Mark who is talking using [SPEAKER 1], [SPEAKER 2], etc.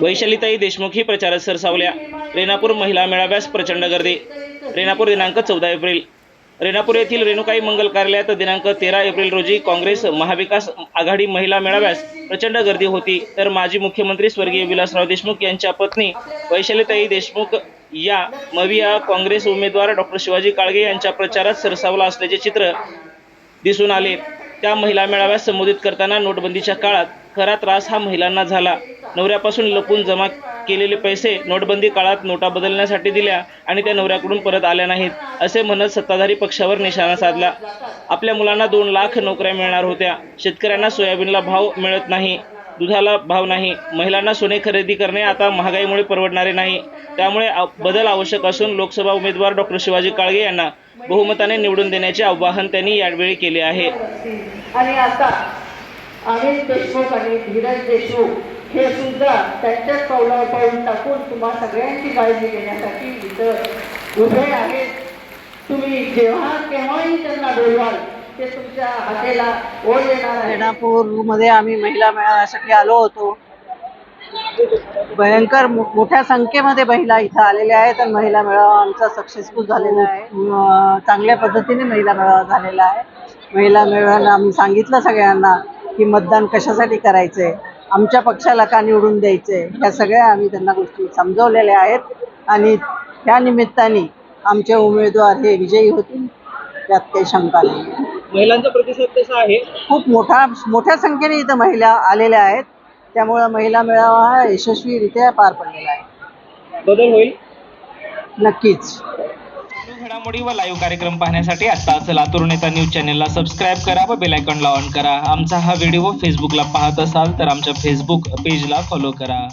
[SPEAKER 1] वैशालीताई देशमुख ही प्रचारात सरसावल्या. रेणापूर महिला मेळाव्यास प्रचंड गर्दी. रेणापूर दिनांक चौदा एप्रिल. रेणापूर येथील रेणुकाई मंगल कार्यालयात दिनांक तेरा एप्रिल रोजी काँग्रेस महाविकास आघाडी महिला मेळाव्यास प्रचंड गर्दी होती. तर माजी मुख्यमंत्री स्वर्गीय विलासराव देशमुख यांच्या पत्नी वैशालीताई देशमुख या मविया काँग्रेस उमेदवार डॉक्टर शिवाजी काळगे यांच्या प्रचारात सरसावला असल्याचे चित्र दिसून आले. त्या महिला मेळाव्यास संबोधित करताना नोटबंदीच्या काळात खरा त्रास हा महिलांना झाला. नवऱ्यापासून लपून जमा केलेले पैसे नोटबंदी काळात नोटा बदलण्यासाठी दिल्या आणि त्या नवऱ्याकडून परत आल्या नाहीत असे म्हणत सत्ताधारी पक्षावर निशाणा साधला. आपल्या मुलांना दोन लाख नोकऱ्या मिळणार होत्या. शेतकऱ्यांना सोयाबीनला भाव मिळत नाही. दुधाला भाव नाही. महिलांना सोने खरेदी करणे आता महागाईमुळे परवडणारे नाही. त्यामुळे बदल आवश्यक असून लोकसभा उमेदवार डॉक्टर शिवाजी काळगे यांना बहुमताने निवडून देण्याचे आवाहन त्यांनी यावेळी केले आहे.
[SPEAKER 2] आणि आता अनिल देशमुख आणि धीरज देशमुख हे सुद्धा त्यांच्याच पावलावर पाऊल टाकून तुम्हा सगळ्यांची काळजी घेण्यासाठी इथं उभे आहेत. तुम्ही जेव्हा केव्हाही त्यांना बोलवाल ते तुमच्या ओढ येणार आहे.
[SPEAKER 3] आम्ही महिला मेळाव्यासाठी आलो होतो. भयंकर मो- मोठ्या संख्येमध्ये महिला इथं आलेल्या आहेत आणि महिला मेळावा आमचा सक्सेसफुल झालेला आहे. अं, चांगल्या पद्धतीने महिला मेळावा झालेला आहे. महिला मेळाव्याला आम्ही सांगितलं सगळ्यांना की मतदान कशासाठी करायचंय आमच्या पक्षाला का निवडून द्यायचंय ह्या सगळ्या आम्ही त्यांना गोष्टी समजवलेल्या आहेत. आणि त्या निमित्ताने आमचे उमेदवार हे विजयी होतील यात काही शंका नाही.
[SPEAKER 1] महिलांचा प्रतिसाद कसा आहे?
[SPEAKER 3] खूप मोठा मोठ्या संख्येने इथं महिला आलेल्या आहेत. त्यामुळं महिला मेळावा हा यशस्वीरित्या पार पडलेला आहे.
[SPEAKER 1] बदल होईल?
[SPEAKER 3] नक्कीच.
[SPEAKER 1] घडामोडी व लाईव्ह कार्यक्रम पाहण्यासाठी आत्ताच लातूर नेता न्यूज चॅनेलला सबस्क्राईब करा व बेल आयकॉनला ऑन करा. आमचा हा व्हिडिओ फेसबुकला पाहत असाल तर आमच्या फेसबुक पेजला फॉलो करा.